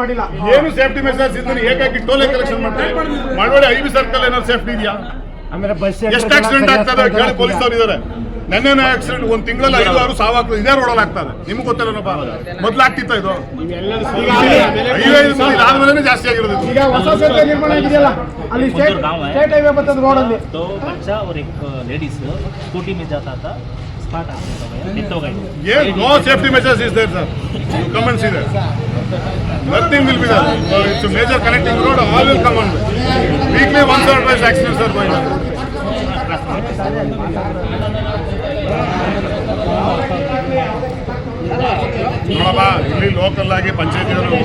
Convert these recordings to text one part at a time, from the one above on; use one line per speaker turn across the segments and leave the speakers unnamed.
ಮಾಡಿಲ್ಲ.
ಏನು safety message ಇದ್ದೀನಿ ಏಕಾಗಿ ಟೋಲೆ ಕಲೆಕ್ಷನ್ ಮಾಡ್ತಾರೆ ಮಾಡಬೇಡಿ ಐವಿ ಸರ್ಕಲ್ ಏನಾದ್ರು ಸೇಫ್ಟಿ ಇದೆಯಾ?
ಆಮೇಲೆ ಬಸ್
ಎಷ್ಟು ಆಕ್ಸಿಡೆಂಟ್ ಆಗ್ತದೆ ಕೇಳಿ ಪೊಲೀಸರು ಇದ್ದಾರೆ ನೆನ್ನೆ ಆಕ್ಸಿಡೆಂಟ್ ಒಂದು ತಿಂಗಳಲ್ಲಿ ಐದು ಆರು ಸಾವಾಗ್ತದೆ ಇದೇ ರೋಡಲ್ಲಿ ಆಗ್ತದೆ. ನಿಮ್ಗೆ ಗೊತ್ತಿಲ್ಲ ಮೊದ್ಲು ಆಗ್ತಿತ್ತ ಇದು? ಆದ್ಮೇಲೆ ಜಾಸ್ತಿ ಆಗಿರೋದು
ಈಗ ಹೊಸ ಸೇತುವೆ ನಿರ್ಮಾಣ ಆಗಿದೆಯಲ್ಲ? ಅಲ್ಲಿ ಸ್ಟೇಟ್ ಹೈವೇ ಬರ್ತದೆ ರೋಡಲ್ಲಿ
ಲೇಡೀಸ್ ಸ್ಕೂಟಿ ಮೇ Yes, no safety measures is there,
sir. You come and see that. Nothing will be there. So it's a major connecting road, all will come on. Weekly once or twice accidents are going on. ನೋಡಪ್ಪ, ಇಲ್ಲಿ local ಆಗಿ ಪಂಚಾಯತಿಯವರು,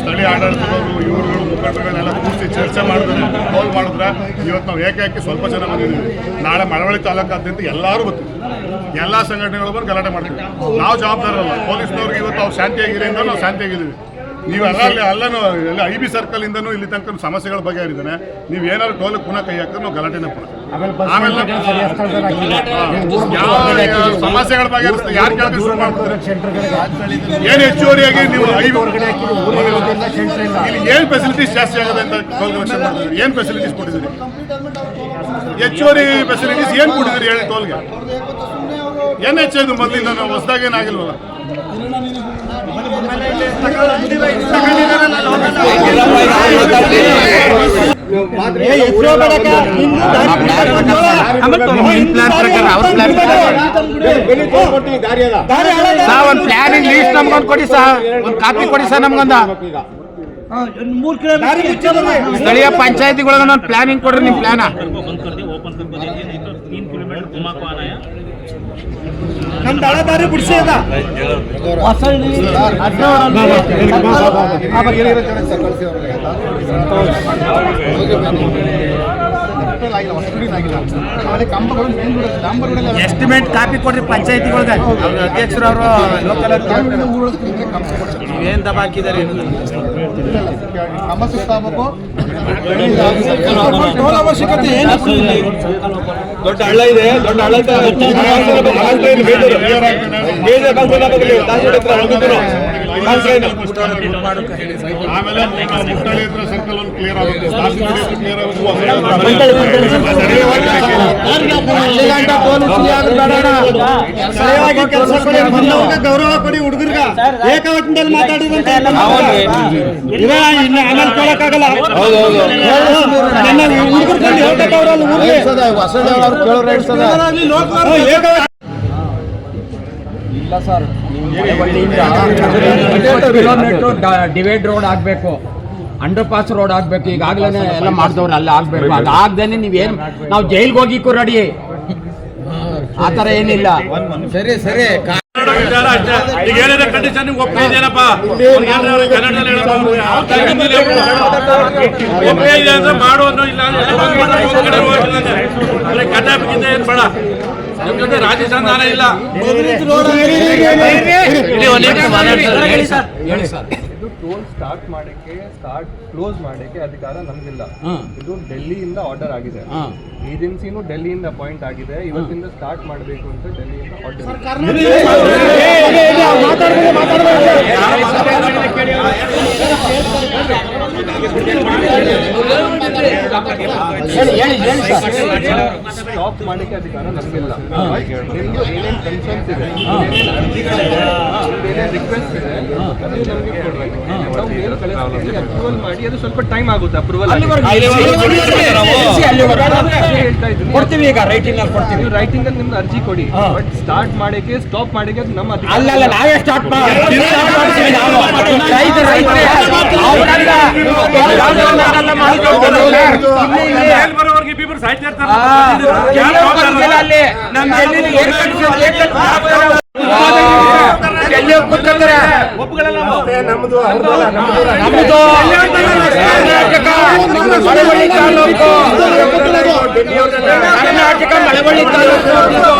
ಸ್ಥಳೀಯ ಆಡಳಿತದವರು, ಇವರುಗಳು, ಮುಖಂಡರುಗಳನ್ನೆಲ್ಲ ಕೂರಿಸಿ ಚರ್ಚೆ ಮಾಡಿದ್ರೆ ಕೋಲ್ ಮಾಡಿದ್ರೆ ಇವತ್ತು ನಾವು ಏಕಾಏಕಿ ಸ್ವಲ್ಪ ಜನ ಬಂದಿದ್ದೀವಿ. ನಾಳೆ ಮಳವಳ್ಳಿ ತಾಲೂಕಾದ್ಯಂತ ಎಲ್ಲರೂ ಬರ್ತೀವಿ. ಎಲ್ಲ ಸಂಘಟನೆಗಳು ಬಂದು ಗಲಾಟೆ ಮಾಡ್ತೀವಿ. ನಾವು ಜವಾಬ್ದಾರಲ್ಲ ಪೊಲೀಸ್ನವ್ರಿಗೆ ಇವತ್ತು ಅವ್ರು ಶಾಂತಿಯಾಗಿರಿ ಅಂದ್ರೆ ನಾವು ಶಾಂತಿಯಾಗಿದ್ದೀವಿ. ನೀವು ಅಲ್ಲಲ್ಲಿ ಅಲ್ಲನೂ ಎಲ್ಲ ಐ ಬಿ ಸರ್ಕಲ್ ಇಂದನೂ ಇಲ್ಲಿ ತನಕ ಸಮಸ್ಯೆಗಳ ಬಗೆಹರಿದಾನೆ ನೀವು ಏನಾದ್ರು ಟೋಲ್ ಪುನಃ ಕೈ ಹಾಕಿದ್ರೆ ನಾವು ಗಲಾಟೆನೇ ಪುನಃ.
ಆಮೇಲೆ.
ಯಾವ ಸಮಸ್ಯೆಗಳ ಬಗ್ಗೆ ಯಾರು ಕೇಳಿದ್ರೆ ಶುರು ಮಾಡ್ತಾರೆ? ಏನು ಹೆಚ್ಚುವರಿಯಾಗಿ ನೀವು
ಸೆಂಟರ್ ಇಲ್ಲ.
ಏನು ಫೆಸಿಲಿಟೀಸ್ ಜಾಸ್ತಿ ಆಗದೆ ಅಂತ ಟೋಲ್ ಕಲೆಕ್ಷನ್ ಮಾಡಿದ್ರಿ? ಏನು ಫೆಸಿಲಿಟೀಸ್ ಕೊಟ್ಟಿದ್ದೀರಿ? ಹೆಚ್ಚುವರಿ ಫೆಸಿಲಿಟೀಸ್ ಏನು ಕೊಟ್ಟಿದ್ದೀರಿ ಹೇಳಿ ಟೋಲ್ಗೆ ಏನು ಹೆಚ್ಚು ಮೊದಲಿಂದ ನಾವು ಹೊಸದಾಗ ಏನಾಗಿಲ್ವಲ್ಲ
ಸಾ ಲೀಸ್ಟ್ ಕೊಡಿ ಸಾ ಒಂದ್ ಕಾಪಿ ಕೊಡಿ ಸರ್ ನಮ್ಗೊಂದ ಸ್ಥಳೀಯ ಪಂಚಾಯತಿಗಳಿಗೆ ಒಂದು ಪ್ಲಾನಿಂಗ್ ಕೊಡ್ರಿ ನಿಮ್ ಪ್ಲಾನ
ನಮ್ ದಳದಾರಿ ಬಿಡಿಸಿ ಅದ. ಹೊಸಳ್ಳಿ
ಎಸ್ಟಿಮೇಟ್ ಕಾಪಿ ಕೊಡ್ರಿ ಪಂಚಾಯತಿಗಳ್ಗೆ. ಅಧ್ಯಕ್ಷರು ಅವರು ಲೋಕಲ್ ನೀವೇನ್ ಅವಶ್ಯಕತೆ ಏನು
ದೊಡ್ಡ ಹಳ್ಳ ಇದೆ ದೊಡ್ಡ ಹಳ್ಳ ಮೇಜರ್
ಆಮೇಲೆ ಮುಟ್ಟಳಿ ಹತ್ರ ಸರ್ಕಲ್ ಒಂದು ಕ್ಲಿಯರ್ ಆಗುತ್ತೆ ಕ್ಲಿಯರ್
ಗೌರವ ಕೊಡಿ ಹುಡುಗರ್ಗ ಏಕವಚನದಲ್ಲಿ ಮಾತಾಡಿದಂತ ಹುಡುಗರು ಬಂದು ಹೇಳ್ಬೇಕು ಸರ್.
ಡಿವೈಡ್ ರೋಡ್ ಆಗ್ಬೇಕು. ಅಂಡರ್ ಪಾಸ್ ರೋಡ್ ಆಗ್ಬೇಕು. ಈಗಾಗಲೇ ಎಲ್ಲ ಮಾಡಿದವ್ರು ಅಲ್ಲ ಆಗ್ಬೇಕು. ಅದು ಆಗ್ದೇನೆ ನೀವೇನ್ ನಾವು ಜೈಲ್ಗೆ ಹೋಗಿ ರೆಡಿ ಆತರ ಏನಿಲ್ಲ. ಸರಿ ಸರಿ.
ಈಗ ಕಂಡೀಷನ್ ಒಪ್ಪಿಗೆ ಒಪ್ಪಿದೆ ಅಂದ್ರೆ ಮಾಡು ಇಲ್ಲ ಇಲ್ಲ ಕಡ್ಡಾಯ ಬಿದ್ದಿದೆ ಏನ್ ಬೇಡ ನಿಮ್ ಜೊತೆ ರಾಜಿ ಸಂಧಾನ ಇಲ್ಲ
ಹೇಳಿ ಸರ್
ಇದು ಟೋಲ್ ಸ್ಟಾರ್ಟ್ ಮಾಡಕ್ಕೆ ಸ್ಟಾರ್ಟ್ ಕ್ಲೋಸ್ ಮಾಡಕ್ಕೆ ಅಧಿಕಾರ ನಮಗಿಲ್ಲ. ಇದು ಡೆಲ್ಲಿಯಿಂದ ಆರ್ಡರ್ ಆಗಿದೆ. ಏಜೆನ್ಸಿನೂ ಡೆಲ್ಲಿಯಿಂದ ಅಪಾಯಿಂಟ್ ಆಗಿದೆ. ಇವತ್ತಿಂದ ಸ್ಟಾರ್ಟ್ ಮಾಡಬೇಕು ಅಂತ ಡೆಲ್ಲಿಯಿಂದ ಆರ್ಡರ್ ಸ್ಟಾಪ್ ಮಾಡಕ್ಕೆ ಅಧಿಕಾರ ನಮಗಿಲ್ಲ. ನಿಮ್ದು ಏನೇನ್ ಕನ್ಸರ್ನ್ಸ್ ಇದೆ? ರಿಕ್ವೆಸ್ಟ್ ಇದೆ. ಅದು ನಮಗೆ ಕೊಡ್ಬೇಕು. ನಾವು ಮೇಲ್ ಕಳಿಸ್ತೀವಿ ಅಪ್ರೂವಲ್ ಮಾಡಿ ಅದು ಸ್ವಲ್ಪ ಟೈಮ್ ಆಗುತ್ತೆ ಅಪ್ರೂವಲ್ ಹೇಳ್ತಾ ಇದ್ದೀನಿ.
ಕೊಡ್ತೀವಿ ಈಗ ರೈಟಿಂಗ್ ಅಲ್ಲಿ ಕೊಡ್ತೀವಿ.
ನೀವು ರೈಟಿಂಗ್ ಅಲ್ಲಿ ನಿಮ್ದು ಅರ್ಜಿ ಕೊಡಿ. ಬಟ್ ಸ್ಟಾರ್ಟ್ ಮಾಡಕ್ಕೆ ಸ್ಟಾಪ್ ಮಾಡಕ್ಕೆ ಅದು ನಮ್ಮ ಅಧಿಕಾರ.
ಅಲ್ಲಲ್ಲ ನಾವೇ ಸ್ಟಾರ್ಟ್ ಮಾಡ್ತೀವಿ.
ಸಾಯ್ತಾ ಇರ್ತಾರೆ
ಕೂತ್ಕೊಂಡ್ರೆ ನಮ್ದು ತಾಲೂಕು. ಕರ್ನಾಟಕ ಮಳವಳ್ಳಿ ತಾಲೂಕು.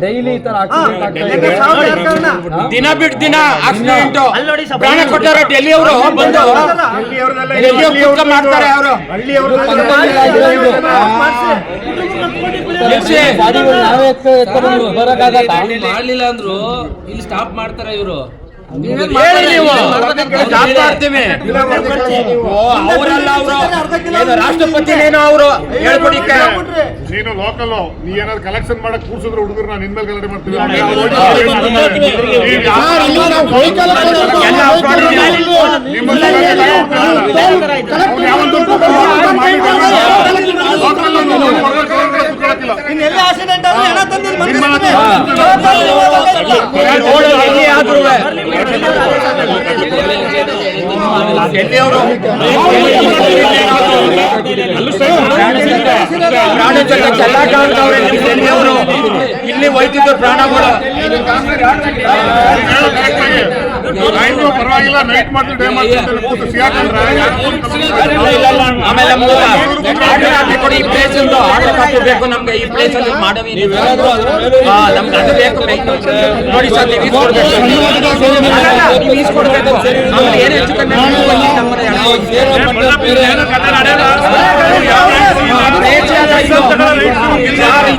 ಡೈಲಿ ಈ ತರ
ದಿನ ಬಿಟ್ಟು ದಿನ ಆಕ್ಸಿಡೆಂಟ್ ಪ್ರಾಣ ಕೊಟ್ಟಾರ ಡೆಲ್ಲಿ ಅವರು ಬಂದು ಮಾಡ್ತಾರೆ ಅವರು.
ಮಾಡ್ಲಿಲ್ಲ ಅಂದ್ರು ಇಲ್ಲಿ ಸ್ಟಾಪ್ ಮಾಡ್ತಾರೆ ಇವರು
ಅವರಲ್ಲ ಅವರು ರಾಷ್ಟ್ರಪತಿನೇನೋ ಅವರು
ನೀನು ಲೋಕಲ್ ನೀ ಏನಾದ್ರು ಕಲೆಕ್ಷನ್ ಮಾಡಕ್ ಕೂರ್ಸಿದ್ರೆ ಹುಡುಗರು ನಾನು ನಿನ್ಮೇಲೆ ಗಲಾಟೆ ಮಾಡ್ತೀವಿ
ಇನ್ನೆಲ್ಲ ಆಕ್ಸಿಡೆಂಟ್ ಆದ್ರೆ ಹಣ
ಎಲ್ಲಿ ಅವರು ಪ್ರಾಣ ಜಗತ್ತು
ಪರವಾಗಿಲ್ಲ ನೈಟ್ ಮಾಡ್ತೀವಿ ಡೇ ಮಾಡ್ತೀವಿ
ಈ ಪ್ಲೇಸ್ ಒಂದು ಬೇಕು ನಮ್ಗೆ ಈ ಪ್ಲೇಸ್ ಅಲ್ಲಿ ಮಾಡವಿ ನಮ್ಗೆ ಅದು ಬೇಕು. ನೋಡಿ ಸರ್ ನೀವು ಈಸ್ಕೊಡ್ಬೇಕು. ನೀವು ಈಸ್ಕೊಡ್ಬೇಕು. ಏನು ಹೆಚ್ಚು ಕಮ್ಮಿ ಆದ್ರೂ ಬನ್ನಿ ನಮ್ಮನೆ ಪ್ಲೇಸ್ ಅಲ್ಲ ಇದು. ಸರ್, ಇದು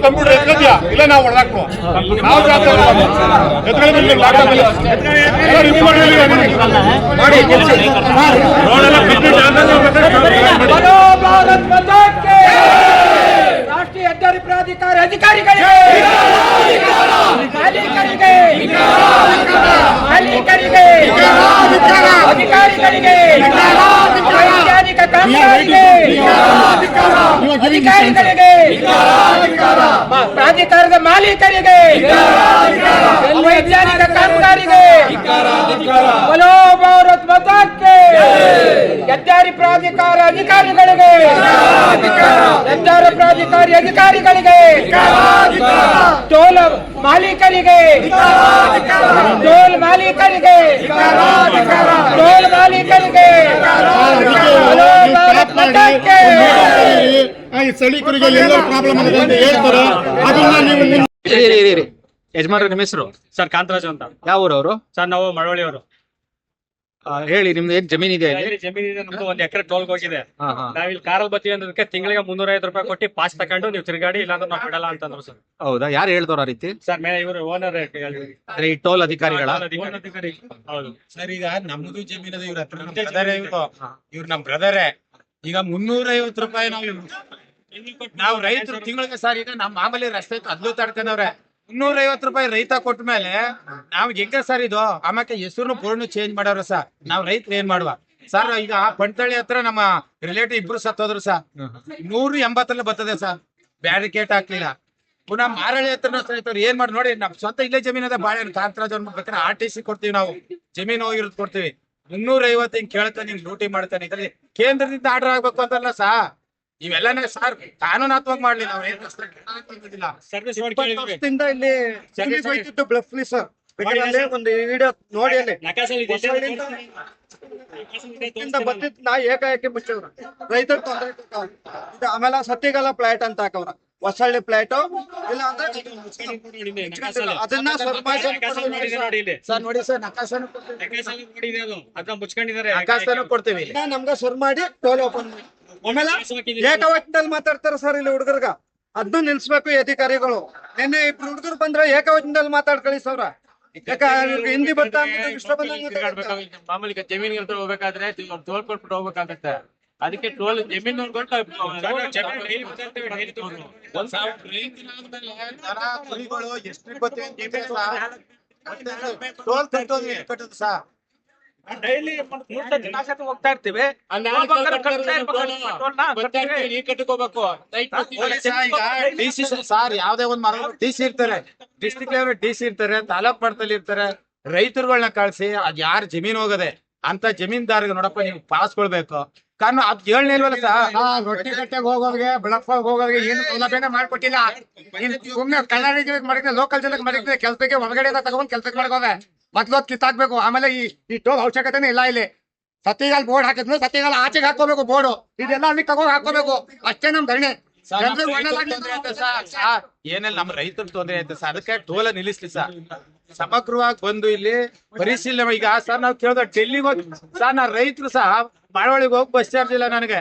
ಕಂಪ್ಯೂಟರ್ ಎತ್ಕೊದ್ಯಾ ಇಲ್ಲ ನಾವು ನಾವು ಮಾಡಿ
ಅಧಿಕಾರಿಗಳಿಗೆ ಮ- ಪ್ರಾಧಿಕಾರದ ಮಾಲೀಕರಿಗೆ ವೈಜ್ಞಾನಿಕ ಕಾಮಗಾರಿಗೆ ಬಲೋ ಭಾರತ್ ಮಾತಾ ಕೇ ಹೆದ್ದಾರಿ ಪ್ರಾಧಿಕಾರ ಅಧಿಕಾರಿಗಳಿಗೆ ಹೆದ್ದಾರಿ ಪ್ರಾಧಿಕಾರಿ ಅಧಿಕಾರಿಗಳಿಗೆ ಟೋಲ್ ಮಾಲೀಕರಿಗೆ ಟೋಲ್ ಮಾಲೀಕರಿಗೆ ಟೋಲ್ ಮಾಲೀಕರಿಗೆ ಹಲೋ ಭಾರತ್ ಮಾತಾ ಕೇ.
ಆ, ಈ ಸ್ಥಳೀಕರಿಗೆ ಎಲ್ಲೋ ಪ್ರಾಬ್ಲಮ್ ಆಗಿದೆ ಅಂತ ಹೇಳ್ತಾರೆ. ಅದನ್ನ ನೀವು ಮುಂದೆ
ಯಜಮಾನ್ರ ನಿಮ್ಮ ಹೆಸರು?
ಸರ್ ಕಾಂತರಾಜು ಅಂತ.
ಯಾವ ಊರವರು?
ಸರ್ ನಾವು ಮಳವಳ್ಳಿಯವರು
ಹೇಳಿ ನಿಮ್ದು ಏನ್ ಜಮೀನ್ ಇದೆ ಇಲ್ಲಿ
ಜಮೀನ್ ಇದೆ ನಮ್ದು ಒಂದ್ ಎಕರೆ ಟೋಲ್ ಹೋಗಿದೆ.
ಹಾ ಹಾ.
ನಾವಿಲ್ಲಿ ಕಾರಲ್ಲಿ ಬರ್ತೀವಿ ಅಂದ್ರೆ ತಿಂಗಳಿಗೆ ಮುನ್ನೂರ ಐದು ರೂಪಾಯಿ ಕೊಟ್ಟು ಪಾಸ್ ತಕೊಂಡು ನೀವು ತಿರುಗಾಡಿ ಇಲ್ಲಾಂದ್ರೆ ನಾವು ಬಿಡಲ್ಲ ಅಂತಂದ್ರು ಸರ್.
ಹೌದಾ? ಯಾರು ಹೇಳ್ದವ್ರ ಆ ರೀತಿ?
ಸರ್ ಮೇಲೆ ಇವರು ಓನರ್
ಅಂದ್ರೆ ಈ ಟೋಲ್ ಅಧಿಕಾರಿಗಳ?
ಅಧಿಕಾರಿ. ಹೌದು.
ಸರ್ ಈಗ ನಮ್ದು ಜಮೀನದ ಇವ್ರ ಹತ್ರ ನಮ್ ಬ್ರದರೇ ಇವ್ರು. ಇವ್ರು ನಮ್ ಬ್ರದರೇ ಈಗ ಮುನ್ನೂರ ಐವತ್ತು ರೂಪಾಯಿ ನಾವು ನಾವು ರೈತರು ತಿಂಗಳಿಗೆ ಸರ್ ಈಗ ನಮ್ ಮಾಮೂಲಿ ರಸ್ತೆ ಅದ್ಲು ತಡ್ಕೊಂಡವ್ರೆ. ಮುನ್ನೂರ ಐವತ್ ರೂಪಾಯಿ ರೈತ ಕೊಟ್ಟ ಮೇಲೆ ನಾವ್ ಹೆಂಗ ಸರ್ ಇದು? ಆಮೇಲೆ ಹೆಸರು ಪೂರ್ಣ ಚೇಂಜ್ ಮಾಡವ್ರ ಸರ್ ನಾವ್ ರೈತರು ಏನ್ ಮಾಡುವ? ಸರ್ ಈಗ ಪಂಟಳ್ಳಿ ಹತ್ರ ನಮ್ಮ ರಿಲೇಟಿವ್ ಇಬ್ರು ಸತ್ತೋದ್ರು ಸರ್ ನೂರು ಎಂಬತ್ತಲ್ಲಿ ಬರ್ತದೆ ಸರ್ ಬ್ಯಾರಿಕೇಟ್ ಹಾಕ್ಲಿಲ್ಲ. ಪುನಃ ಮಾರಳಿ ಹತ್ರ ರೈತರು ಏನ್ ಮಾಡಿ ನೋಡಿ ನಮ್ ಸ್ವಂತ ಇಲ್ಲೇ ಜಮೀನ್ ಅದ ಬಾಳೆ ಕಾಂತರಾಜ್ ಅವ್ರ ಬೇಕಾದ್ರೆ ಆರ್ ಟಿ ಸಿ ಕೊಡ್ತೀವಿ ನಾವು. ಜಮೀನು ಹೋಗಿರೋದು ಕೊಡ್ತೀವಿ. ಮುನ್ನೂರ ಐವತ್ತು ಹಿಂಗ್ ಕೇಳ್ತಾನೆ ಹಿಂಗ್ ಡ್ಯೂಟಿ ಮಾಡ್ತಾನೆ. ಇದ್ರಲ್ಲಿ ಕೇಂದ್ರದಿಂದ ಆರ್ಡರ್ ಆಗ್ಬೇಕು ಅಂತಲ್ಲ ಸಾ? ಇವೆಲ್ಲನೇ ಸರ್ ಕಾನೂನಾತ್ಮಕ ಮಾಡ್ಲಿ ನಾವು ಏನ್ ಇಲ್ಲ
ಸರ್ವಿಸ್
ಇಪ್ಪತ್ತು ವರ್ಷದಿಂದ ಇಲ್ಲಿ ಸರ್ವಿಸ್ ಹೋಯ್ತಿತ್ತು ಬ್ಲಫ್ಲಿ ಸರ್ ಬೇಕಾದ್ರೆ ಒಂದು ವಿಡಿಯೋ ನೋಡಿ ಅಲ್ಲಿ. ಬರ್ತಿದ್ ನಾ ಏಕಾಏಕಿ ಮುಚ್ಚವ್ರ ರೈತರು ತೊಂದರೆ. ಇದು ಆಮೇಲೆ ಸತ್ತಿಗಲ್ಲ ಪ್ಲಾಟ್ ಅಂತ ಹಾಕವ್ರ. ಹೊಸಳ್ಳಿ ಪ್ಲಾಟ್. ಇಲ್ಲ ಅಂದ್ರೆ ಅದನ್ನ
ಸರ್ ನೋಡಿ ಸರ್ ಕೊಡ್ತೀವಿ.
ನಮ್ಗ ಸರ್ ಮಾಡಿ ಟೋಲ್ ಓಪನ್ ಆಮೇಲೆ ಏಕವಚನದಲ್ಲಿ ಮಾತಾಡ್ತಾರ ಸರ್ ಇಲ್ಲಿ ಹುಡುಗರ್ಗ. ಅದನ್ನು ನಿಲ್ಸ್ಬೇಕು ಈ ಅಧಿಕಾರಿಗಳು. ನಿನ್ನೆ ಇಬ್ರು ಹುಡುಗರು ಬಂದ್ರೆ ಏಕವಚನದಲ್ಲಿ ಮಾತಾಡ್ ಸೌರ ಯಾಕ ಇವ್ರಿಗೆ ಹಿಂದಿ ಬರ್ತಾ.
ಮಾಮೂಲಿ ಜಮೀನ್ ಹೋಗ್ಬೇಕಾದ್ರೆ ಟೋಲ್ ಕೊಟ್ಬಿಟ್ಟು ಹೋಗ್ಬೇಕಾಗತ್ತೆ. ಅದಕ್ಕೆ ಟೋಲ್ ಜಮೀನ್
ಟೋಲ್ ಕಟ್ಟೋದು ಸಾವಿರ ರೈತನಾದ್ಮೇಲೆ
ಡೈಲಿ ಹೋಗ್ತಾ ಇರ್ತೀವಿ.
ಕಟ್ಕೋಬೇಕು
ಸರ್ ಯಾವ್ದೇ ಒಂದ್ ಮರ ಡಿ ಸಿ ಇರ್ತಾರೆ. ಡಿಸ್ಟ್ರಿಕ್ಟ್ ಲೆವೆಲ್ ಡಿ ಸಿ ಇರ್ತಾರೆ ತಾಲೂಕ್ ಮಟ್ಟದಲ್ಲಿ ಇರ್ತಾರೆ. ರೈತರುಗಳನ್ನ ಕಳ್ಸಿ ಅದ್ ಯಾರ್ ಜಮೀನ್ ಹೋಗದೆ
ಅಂತ ಜಮೀನ್ದಾರ್ಗೆ ನೋಡಪ್ಪ ನೀವು ಪಾಸ್ ಕೊಡ್ಬೇಕು. ಕಾರಣ ಅದ್ ಏಳ್ನೇ ಇಲ್ವಲ್ಲ ಸರ್? ರೊಟ್ಟಿ ಕಟ್ಟೆಗೆ ಹೋಗೋರಿಗೆ ಬ್ಲಾಕ್ ಹೋಗೋರಿಗೆ ಏನು ಸೌಲಭ್ಯನ ಮಾಡ್ಕೊಟ್ಟಿಲ್ಲ. ಇನ್ ಸುಮ್ನೆ ಕನ್ನಡಿಗರಿಗೆ ಮಾಡಿದ್ರೆ ಲೋಕಲ್ ಜನಕ್ಕೆ ಮಾಡಿದ್ರೆ ಕೆಲ್ಸಕ್ಕೆ ಹೊರಗಡೆ ತಗೊಂಡ್ ಕೆಲ್ಸಕ್ಕೆ ಮಾಡ್ಕೋವೆ. ಮೊದ್ಲು ಹೊತ್ತು ಕಿತ್ತಾಕ್ಬೇಕು ಆಮೇಲೆ ಈ ಈ ಟೋಲ್ ಅವಶ್ಯಕತೆನೇ ಇಲ್ಲ ಇಲ್ಲಿ. ಸತ್ತಿಗಾಲ್ ಬೋರ್ಡ್ ಹಾಕಿದ್ರು ಸತ್ತಿಗಾಲ ಆಚೆಗೆ ಹಾಕೋಬೇಕು ಬೋರ್ಡ್. ಇದೆಲ್ಲ ಅಲ್ಲಿ ತಗೊಂಡ್ ಹಾಕೋಬೇಕು ಅಷ್ಟೇ ನಮ್ ಧರಣಿ. ಏನಿಲ್ಲ ನಮ್ಮ ರೈತರ ತೊಂದ್ರೆ ಆಯ್ತು ಸರ್. ಅದಕ್ಕೆ ಟೋಲ ನಿಲ್ಲಿಸ್ಲಿ ಸರ್. ಸಮಗ್ರವಾಗಿ ಬಂದು ಇಲ್ಲಿ ಪರಿಶೀಲನೆ ಈಗ ಸರ್ ನಾವು ಕೇಳಿದ ಡೆಲ್ಲಿಗೆ ಹೋಗಿ ಸರ್ ನಾ ರೈತರು ಸಹ ಮಳವಳ್ಳಿಗೆ ಹೋಗಿ ಬಸ್ ಚಾರ್ಜ್ ಇಲ್ಲ ನನಗೆ.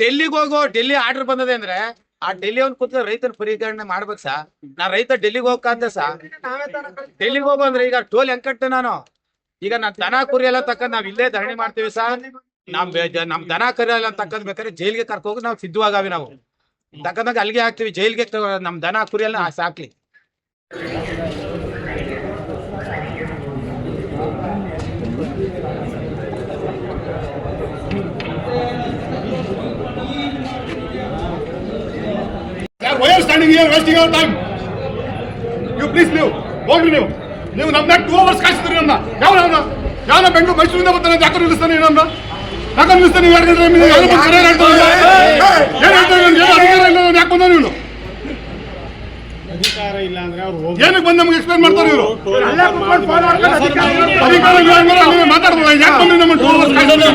ಡೆಲ್ಲಿಗೆ ಹೋಗೋ ಡೆಲ್ಲಿ ಆರ್ಡರ್ ಬಂದದೆ ಅಂದ್ರೆ ಆ ಡೆಲ್ಲಿ ಅವ್ನು ಕೂತ ರೈತನ ಪರಿಗಣನೆ ಮಾಡ್ಬೇಕು ಸಾ? ನಾ ರೈತ ಡೆಲ್ಲಿಗೆ ಹೋಗ್ಕಂತ ಸಾ? ಡೆಲ್ಲಿಗೆ ಹೋಗೋ ಅಂದ್ರೆ ಈಗ ಟೋಲ್ ಹೆಂಗ್ ಕಟ್ಟೆ ನಾನು? ಈಗ ನಾನ್ ದನ ಕುರಿ ಎಲ್ಲ ತಕ್ಕ ನಾವ್ ಇಲ್ಲೇ ಧರಣಿ ಮಾಡ್ತೀವಿ ಸಾ? ನಮ್ ನಮ್ ದನ ಕರಿ ಎಲ್ಲ ತಕ್ಕಂದ್ ಬೇಕಾದ್ರೆ ಜೈಲ್ಗೆ ಕರ್ಕೋಗಿ ನಾವು ಸಿದ್ಧವಾಗಾವಿ ನಾವು. ತಕ್ಕಂದಾಗ ಅಲ್ಲಿಗೆ ಹಾಕ್ತಿವಿ, ಜೈಲ್ಗೆ ನಮ್ ದನ ಕುರಿ ಎಲ್ಲ ಸಾಕ್ಲಿ.
Why are standing here wasting our time you please ನೀವು ಹೋಗ್ರಿ ನೀವು ನೀವು ನಮ್ನ ಟೂ ಅವರ್ಸ್ ಕಾಯಿಸ್ತೀರಿ ನನ್ನ. ಯಾವ ಯಾವ ಬೆಂಗಳೂರು ಮೈಸೂರಿಂದ ಬರ್ತಾನೆ ಯಾಕೆ ನಿಲ್ಲಿಸ್ತಾನೆ ನನ್ನ? ಯಾಕೆ ನಿಲ್ಲಿಸ್ತಾನೆ ನೀವು ಯಾರು ನಿಮ್ಗೆ ಯಾರು ಹೇಳ್ತಾರೆ ಏನು ಹೇಳ್ತಾರೆ ಏನು ಅಧಿಕಾರ ಇಲ್ಲ ಅಂದ್ರೆ ಯಾಕೆ ಬಂದ ನೀವು ಏನಕ್ಕೆ ಬಂದು ನಮ್ಗೆ ಎಕ್ಸ್ಪ್ಲೇನ್ ಮಾಡ್ತಾರೆ ಇವರು? ಅಧಿಕಾರ ಇಲ್ಲ ಅಂದ್ರೆ ಯಾಕೆ ಬಂದು ನಮ್ಮ ಟೂ ಅವರ್ಸ್ ಕಾಯಿಸ್ತಾರೆ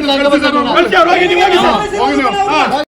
ಹೋಗಿ ಹೋಗಿ ಸರ್ ಹೋಗಿ ನೀವು ಹೋಗಿ